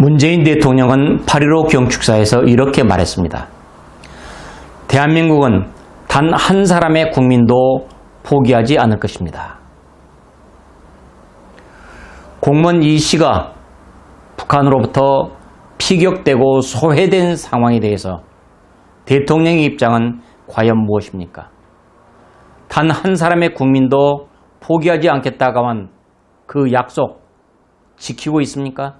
문재인 대통령은 8.15 경축사에서 이렇게 말했습니다. 대한민국은 단 한 사람의 국민도 포기하지 않을 것입니다. 공무원 이 씨가 북한으로부터 피격되고 소외된 상황에 대해서 대통령의 입장은 과연 무엇입니까? 단 한 사람의 국민도 포기하지 않겠다고 한 그 약속 지키고 있습니까?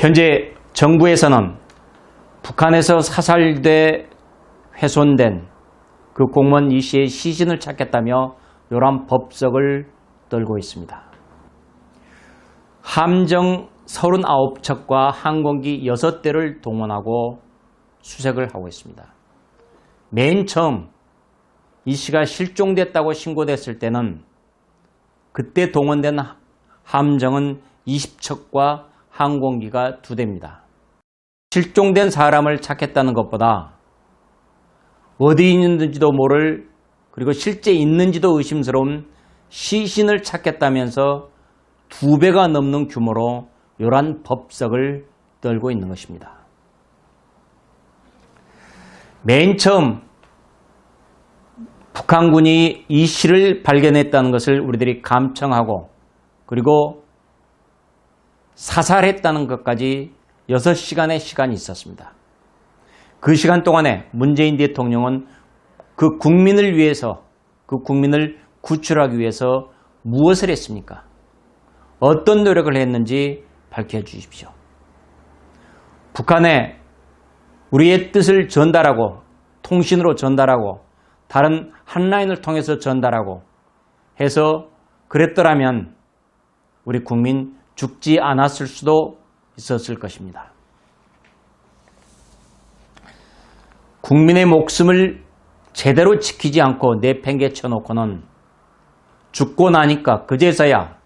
현재 정부에서는 북한에서 사살돼 훼손된 그 공무원 이 씨의 시신을 찾겠다며 요란 법석을 떨고 있습니다. 함정 39척과 항공기 6대를 동원하고 수색을 하고 있습니다. 맨 처음 이 씨가 실종됐다고 신고됐을 때는 그때 동원된 함정은 20척과 항공기가 두 대입니다. 실종된 사람을 찾겠다는 것보다 어디 있는지도 모를 그리고 실제 있는지도 의심스러운 시신을 찾겠다면서 두 배가 넘는 규모로 요란 법석을 떨고 있는 것입니다. 맨 처음 북한군이 이 시를 발견했다는 것을 우리들이 감청하고 그리고 사살했다는 것까지 6시간의 시간이 있었습니다. 그 시간 동안에 문재인 대통령은 그 국민을 위해서 그 국민을 구출하기 위해서 무엇을 했습니까? 어떤 노력을 했는지 밝혀 주십시오. 북한에 우리의 뜻을 전달하고 통신으로 전달하고 다른 한라인을 통해서 전달하고 해서 그랬더라면 우리 국민 죽지 않았을 수도 있었을 것입니다. 국민의 목숨을 제대로 지키지 않고 내팽개쳐 놓고는 죽고 나니까 그제서야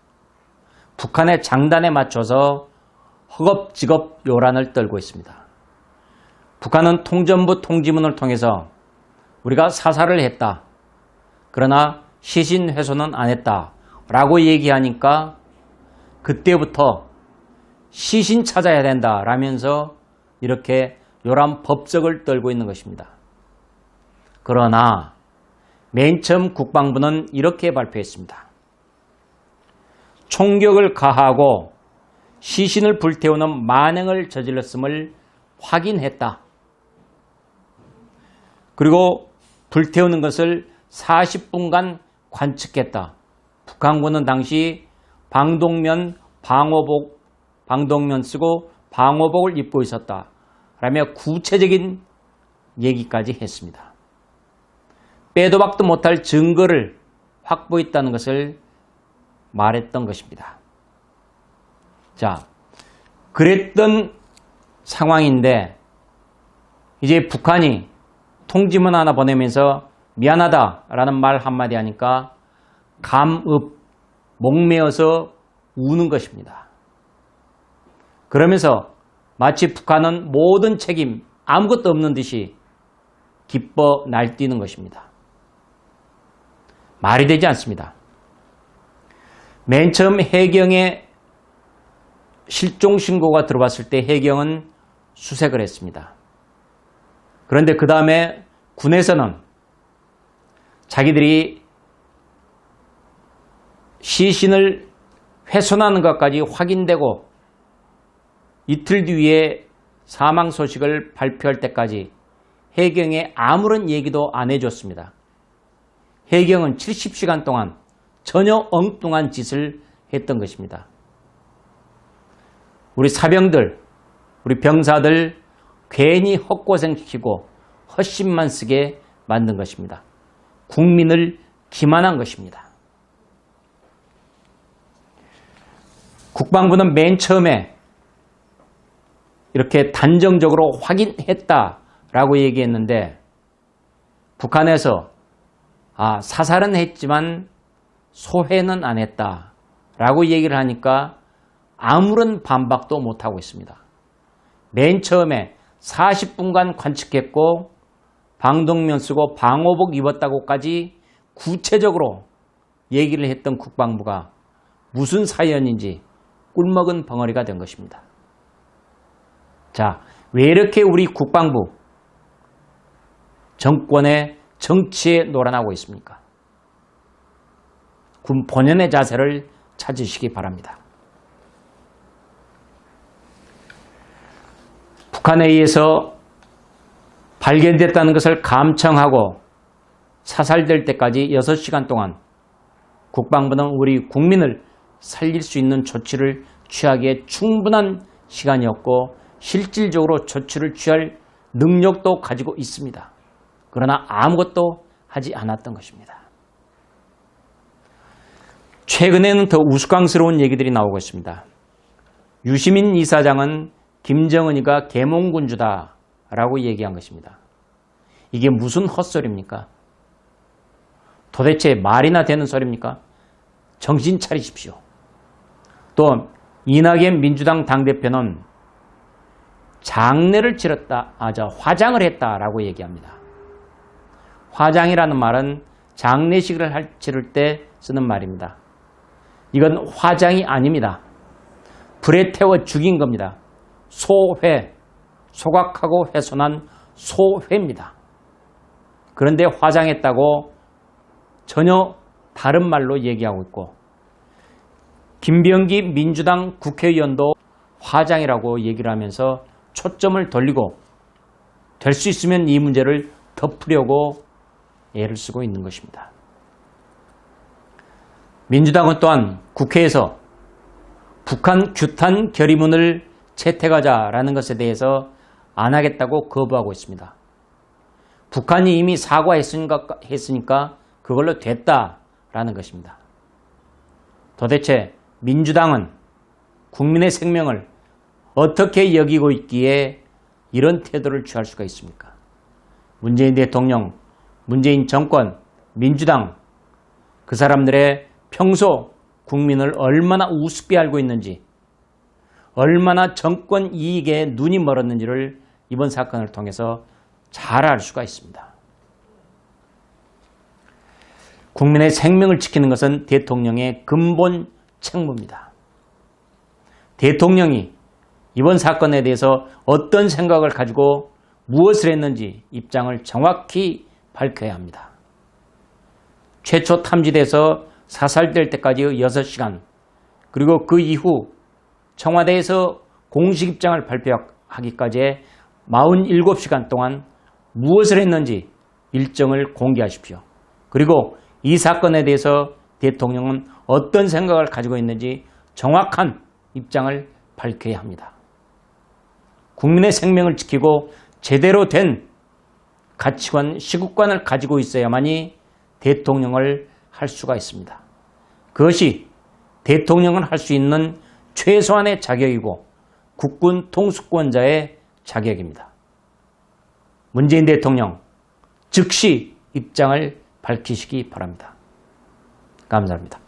북한의 장단에 맞춰서 허겁지겁 요란을 떨고 있습니다. 북한은 통전부 통지문을 통해서 우리가 사살을 했다. 그러나 시신 훼손은 안 했다. 라고 얘기하니까 그때부터 시신 찾아야 된다. 라면서 이렇게 요란 법석을 떨고 있는 것입니다. 그러나 맨 처음 국방부는 이렇게 발표했습니다. 총격을 가하고 시신을 불태우는 만행을 저질렀음을 확인했다. 그리고 불태우는 것을 40분간 관측했다. 북한군은 당시 방독면 방호복, 방독면 쓰고 방호복을 입고 있었다. 라며 구체적인 얘기까지 했습니다. 빼도 박도 못할 증거를 확보했다는 것을 말했던 것입니다. 자, 그랬던 상황인데 이제 북한이 통지문 하나 보내면서 미안하다라는 말 한마디 하니까 감읍, 목매어서 우는 것입니다. 그러면서 마치 북한은 모든 책임 아무것도 없는 듯이 기뻐 날뛰는 것입니다. 말이 되지 않습니다. 맨 처음 해경에 실종 신고가 들어왔을 때 해경은 수색을 했습니다. 그런데 그 다음에 군에서는 자기들이 시신을 훼손하는 것까지 확인되고 이틀 뒤에 사망 소식을 발표할 때까지 해경에 아무런 얘기도 안 해줬습니다. 해경은 70시간 동안 전혀 엉뚱한 짓을 했던 것입니다. 우리 사병들, 우리 병사들 괜히 헛고생시키고 헛심만 쓰게 만든 것입니다. 국민을 기만한 것입니다. 국방부는 맨 처음에 이렇게 단정적으로 확인했다라고 얘기했는데 북한에서 아, 사살은 했지만 소회는 안 했다라고 얘기를 하니까 아무런 반박도 못 하고 있습니다. 맨 처음에 40분간 관측했고 방독면 쓰고 방호복 입었다고까지 구체적으로 얘기를 했던 국방부가 무슨 사연인지 꿀먹은 벙어리가 된 것입니다. 자, 왜 이렇게 우리 국방부 정권의 정치에 놀아나고 있습니까? 군 본연의 자세를 찾으시기 바랍니다. 북한에 의해서 발견됐다는 것을 감청하고 사살될 때까지 6시간 동안 국방부는 우리 국민을 살릴 수 있는 조치를 취하기에 충분한 시간이었고 실질적으로 조치를 취할 능력도 가지고 있습니다. 그러나 아무것도 하지 않았던 것입니다. 최근에는 더 우스꽝스러운 얘기들이 나오고 있습니다. 유시민 이사장은 김정은이가 계몽군주다 라고 얘기한 것입니다. 이게 무슨 헛소리입니까? 도대체 말이나 되는 소리입니까? 정신 차리십시오. 또 이낙연 민주당 당대표는 장례를 치렀다, 아, 저 화장을 했다라고 얘기합니다. 화장이라는 말은 장례식을 할, 치를 때 쓰는 말입니다. 이건 화장이 아닙니다. 불에 태워 죽인 겁니다. 소회, 소각하고 훼손한 소회입니다. 그런데 화장했다고 전혀 다른 말로 얘기하고 있고 김병기 민주당 국회의원도 화장이라고 얘기를 하면서 초점을 돌리고 될 수 있으면 이 문제를 덮으려고 애를 쓰고 있는 것입니다. 민주당은 또한 국회에서 북한 규탄 결의문을 채택하자라는 것에 대해서 안 하겠다고 거부하고 있습니다. 북한이 이미 사과했으니까 했으니까 그걸로 됐다라는 것입니다. 도대체 민주당은 국민의 생명을 어떻게 여기고 있기에 이런 태도를 취할 수가 있습니까? 문재인 대통령, 문재인 정권, 민주당, 그 사람들의 평소 국민을 얼마나 우습게 알고 있는지, 얼마나 정권 이익에 눈이 멀었는지를 이번 사건을 통해서 잘 알 수가 있습니다. 국민의 생명을 지키는 것은 대통령의 근본 책무입니다. 대통령이 이번 사건에 대해서 어떤 생각을 가지고 무엇을 했는지 입장을 정확히 밝혀야 합니다. 최초 탐지돼서 사살될 때까지 6시간 그리고 그 이후 청와대에서 공식 입장을 발표하기까지 47시간 동안 무엇을 했는지 일정을 공개하십시오. 그리고 이 사건에 대해서 대통령은 어떤 생각을 가지고 있는지 정확한 입장을 밝혀야 합니다. 국민의 생명을 지키고 제대로 된 가치관, 시국관을 가지고 있어야만이 대통령을 할 수가 있습니다. 그것이 대통령을 할수 있는 최소한의 자격이고 국군 통수권자의 자격입니다. 문재인 대통령 즉시 입장을 밝히시기 바랍니다. 감사합니다.